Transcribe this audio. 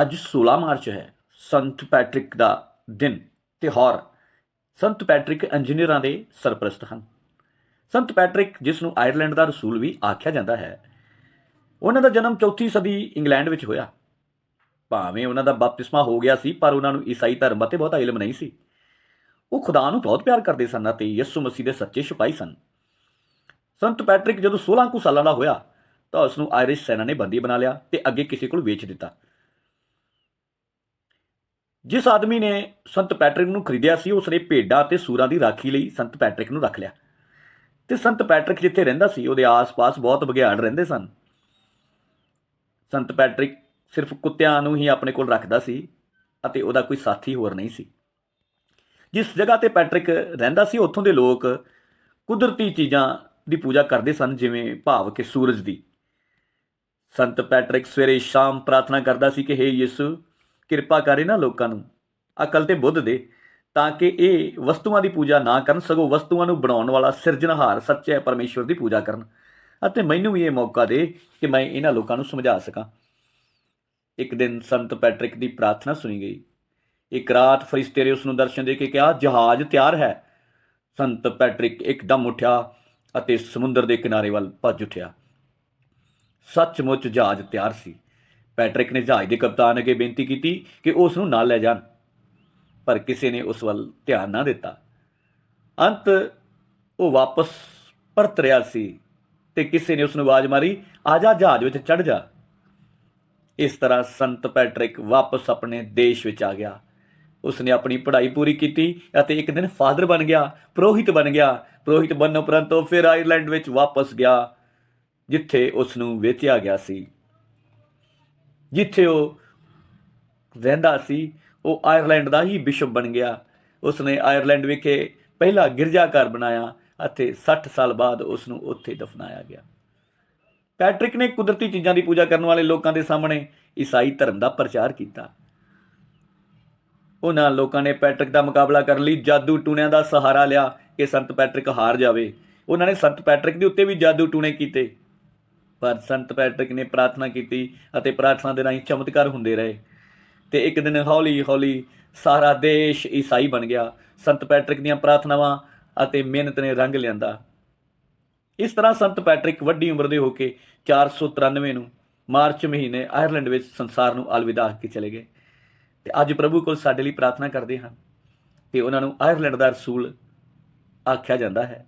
ਅੱਜ 16 ਮਾਰਚ ਹੈ, ਸੰਤ ਪੈਟ੍ਰਿਕ ਦਾ ਦਿਨ, ਤਿਉਹਾਰ। ਸੰਤ ਪੈਟ੍ਰਿਕ ਇੰਜੀਨੀਅਰਾਂ ਦੇ ਸਰਪ੍ਰਸਤ ਹਨ। ਸੰਤ ਪੈਟ੍ਰਿਕ, ਜਿਸ ਨੂੰ ਆਇਰਲੈਂਡ ਦਾ ਰਸੂਲ ਵੀ ਆਖਿਆ ਜਾਂਦਾ ਹੈ, ਉਹਨਾਂ ਦਾ ਜਨਮ ਚੌਥੀ ਸਦੀ ਇੰਗਲੈਂਡ ਵਿੱਚ ਹੋਇਆ। ਭਾਵੇਂ ਉਹਨਾਂ ਦਾ ਬਪਤਿਸਮਾ ਹੋ ਗਿਆ ਸੀ, ਪਰ ਉਹਨਾਂ ਨੂੰ ਈਸਾਈ ਧਰਮ ਅਤੇ ਬਹੁਤਾ ਇਲਮ ਨਹੀਂ ਸੀ। ਉਹ ਖੁਦਾ ਨੂੰ ਬਹੁਤ ਪਿਆਰ ਕਰਦੇ ਸਨ ਅਤੇ ਯਿਸੂ ਮਸੀਹ ਦੇ ਸੱਚੇ ਸਿਪਾਹੀ ਸਨ। ਸੰਤ ਪੈਟ੍ਰਿਕ ਜਦੋਂ 16 ਕੁ ਸਾਲਾਂ ਦਾ ਹੋਇਆ, ਤਾਂ ਉਸ ਨੂੰ ਆਇਰਿਸ਼ ਸੈਨਾ ਨੇ ਬੰਦੀ ਬਣਾ ਲਿਆ ਤੇ ਅੱਗੇ ਕਿਸੇ ਕੋਲ ਵੇਚ ਦਿੱਤਾ। ਜਿਸ ਆਦਮੀ ਨੇ ਸੰਤ ਪੈਟਰਿਕ ਨੂੰ ਖਰੀਦਿਆ ਸੀ, ਉਸਨੇ ਭੇਡਾਂ ਤੇ ਸੂਰਾਂ ਦੀ ਰਾਖੀ ਲਈ ਸੰਤ ਪੈਟਰਿਕ ਨੂੰ ਰੱਖ ਲਿਆ। ਤੇ ਸੰਤ ਪੈਟਰਿਕ ਜਿੱਥੇ ਰਹਿੰਦਾ ਸੀ, ਉਹਦੇ ਆਸ-ਪਾਸ ਬਹੁਤ ਬਘਿਆੜ ਰਹਿੰਦੇ ਸਨ। ਸੰਤ ਪੈਟਰਿਕ ਸਿਰਫ ਕੁੱਤਿਆਂ ਨੂੰ ਹੀ ਆਪਣੇ ਕੋਲ ਰੱਖਦਾ ਸੀ ਅਤੇ ਉਹਦਾ ਕੋਈ ਸਾਥੀ ਹੋਰ ਨਹੀਂ ਸੀ। ਜਿਸ ਜਗ੍ਹਾ ਤੇ ਪੈਟਰਿਕ ਰਹਿੰਦਾ ਸੀ, ਉੱਥੋਂ ਦੇ ਲੋਕ ਕੁਦਰਤੀ ਚੀਜ਼ਾਂ ਦੀ ਪੂਜਾ ਕਰਦੇ ਸਨ, ਜਿਵੇਂ ਭਾਵ ਕਿ ਸੂਰਜ ਦੀ। ਸੰਤ ਪੈਟਰਿਕ ਸਵੇਰੇ ਸ਼ਾਮ ਪ੍ਰਾਰਥਨਾ ਕਰਦਾ ਸੀ ਕਿ हे ਯਿਸੂ ਕਿਰਪਾ ਕਰੇ ਨਾ ਲੋਕਾਂ ਨੂੰ। ਅਕਲ ਤੇ ਬੁੱਧ ਦੇ, ਤਾਂ ਕਿ ਇਹ ਵਸਤੂਆਂ ਦੀ ਪੂਜਾ ਨਾ ਕਰਨ, ਸਗੋਂ ਵਸਤੂਆਂ ਨੂੰ ਬਣਾਉਣ ਵਾਲਾ ਸਿਰਜਣਹਾਰ, ਸੱਚੇ ਪਰਮੇਸ਼ਵਰ ਦੀ ਪੂਜਾ ਕਰਨ। ਅਤੇ ਮੈਨੂੰ ਵੀ ਇਹ ਮੌਕਾ ਦੇ ਕਿ ਮੈਂ ਇਹਨਾਂ ਲੋਕਾਂ ਨੂੰ ਸਮਝਾ ਸਕਾਂ। ਇੱਕ ਦਿਨ ਸੰਤ ਪੈਟ੍ਰਿਕ ਦੀ ਪ੍ਰਾਰਥਨਾ ਸੁਣੀ ਗਈ। ਇੱਕ ਰਾਤ ਫਰਿਸ਼ਤੇ ਨੇ ਉਸ ਨੂੰ ਦਰਸ਼ਨ ਦੇ ਕੇ ਕਿਹਾ, ਜਹਾਜ਼ ਤਿਆਰ ਹੈ। ਸੰਤ ਪੈਟ੍ਰਿਕ ਇੱਕਦਮ ਉੱਠਿਆ ਅਤੇ ਸਮੁੰਦਰ ਦੇ ਕਿਨਾਰੇ ਵੱਲ ਭੱਜ ਉੱਠਿਆ। ਸੱਚਮੁੱਚ ਜਹਾਜ਼ ਤਿਆਰ ਸੀ। ਪੈਟ੍ਰਿਕ ਨੇ ਜਹਾਜ਼ ਦੇ ਕਪਤਾਨ ਅੱਗੇ ਬੇਨਤੀ ਕੀਤੀ ਕਿ ਉਸ ਨੂੰ ਨਾਲ ਲੈ ਜਾਣ, ਪਰ ਕਿਸੇ ਨੇ ਉਸ ਵੱਲ ਧਿਆਨ ਨਾ ਦਿੱਤਾ। ਅੰਤ ਉਹ ਵਾਪਸ ਪਰਤ ਰਿਹਾ ਸੀ ਤੇ ਕਿਸੇ ਨੇ ਉਸ ਨੂੰ ਆਵਾਜ਼ ਮਾਰੀ, ਆ ਜਾ, ਜਹਾਜ਼ ਵਿੱਚ ਚੜ ਜਾ। ਇਸ ਤਰ੍ਹਾਂ ਸੰਤ ਪੈਟ੍ਰਿਕ ਵਾਪਸ ਆਪਣੇ ਦੇਸ਼ ਵਿੱਚ ਆ ਗਿਆ। ਉਸਨੇ ਆਪਣੀ ਪੜ੍ਹਾਈ ਪੂਰੀ ਕੀਤੀ ਅਤੇ ਇੱਕ ਦਿਨ ਫਾਦਰ ਬਣ ਗਿਆ, ਪ੍ਰੋਹਿਤ ਬਣ ਗਿਆ। ਪ੍ਰੋਹਿਤ ਬਣਨ ਉਪਰੰਤ ਉਹ ਫਿਰ ਆਇਰਲੈਂਡ ਵਿੱਚ ਵਾਪਸ ਗਿਆ, ਜਿੱਥੇ ਉਸ ਨੂੰ ਵੇਚਿਆ ਗਿਆ ਸੀ। ਜਿੱਥੇ ਉਹ ਰਹਿੰਦਾ ਸੀ, ਉਹ ਆਇਰਲੈਂਡ ਦਾ ਹੀ ਬਿਸ਼ਪ ਬਣ ਗਿਆ। ਉਸਨੇ ਆਇਰਲੈਂਡ ਵਿਖੇ ਪਹਿਲਾ ਗਿਰਜਾਘਰ ਬਣਾਇਆ ਅਤੇ 60 ਸਾਲ ਬਾਅਦ ਉਸ ਨੂੰ ਉੱਥੇ ਦਫਨਾਇਆ ਗਿਆ। ਪੈਟ੍ਰਿਕ ਨੇ ਕੁਦਰਤੀ ਚੀਜ਼ਾਂ ਦੀ ਪੂਜਾ ਕਰਨ ਵਾਲੇ ਲੋਕਾਂ ਦੇ ਸਾਹਮਣੇ ਈਸਾਈ ਧਰਮ ਦਾ ਪ੍ਰਚਾਰ ਕੀਤਾ। ਉਹਨਾਂ ਲੋਕਾਂ ਨੇ ਪੈਟ੍ਰਿਕ ਦਾ ਮੁਕਾਬਲਾ ਕਰਨ ਲਈ ਜਾਦੂ ਟੂਣਿਆਂ ਦਾ ਸਹਾਰਾ ਲਿਆ ਕਿ ਸੰਤ ਪੈਟ੍ਰਿਕ ਹਾਰ ਜਾਵੇ। ਉਹਨਾਂ ਨੇ ਸੰਤ ਪੈਟ੍ਰਿਕ ਦੇ ਉੱਤੇ ਵੀ ਜਾਦੂ ਟੂਣੇ ਕੀਤੇ। ਪਰ ਸੰਤ ਪੈਟਰਿਕ ਨੇ ਪ੍ਰਾਰਥਨਾ ਕੀਤੀ ਅਤੇ ਪ੍ਰਾਰਥਨਾ ਦੇ ਰਾਹੀਂ ਚਮਤਕਾਰ ਹੁੰਦੇ ਰਹੇ। ਤੇ ਇੱਕ ਦਿਨ ਹੌਲੀ ਹੌਲੀ ਸਾਰਾ ਦੇਸ਼ ਈਸਾਈ ਬਣ ਗਿਆ। ਸੰਤ ਪੈਟਰਿਕ ਦੀਆਂ ਪ੍ਰਾਰਥਨਾਵਾਂ ਅਤੇ ਮਿਹਨਤ ਨੇ ਰੰਗ ਲਿਆਂਦਾ। ਇਸ ਤਰ੍ਹਾਂ ਸੰਤ ਪੈਟਰਿਕ ਵੱਡੀ ਉਮਰ ਦੇ ਹੋ ਕੇ 493 ਨੂੰ ਮਾਰਚ ਮਹੀਨੇ ਆਇਰਲੈਂਡ ਵਿੱਚ ਸੰਸਾਰ ਨੂੰ ਅਲਵਿਦਾ ਕੇ ਚਲੇ ਗਏ। ਤੇ ਅੱਜ ਪ੍ਰਭੂ ਕੋਲ ਸਾਡੇ ਲਈ ਪ੍ਰਾਰਥਨਾ ਕਰਦੇ ਹਨ ਤੇ ਉਹਨਾਂ ਨੂੰ ਆਇਰਲੈਂਡ ਦਾ ਰਸੂਲ ਆਖਿਆ ਜਾਂਦਾ ਹੈ।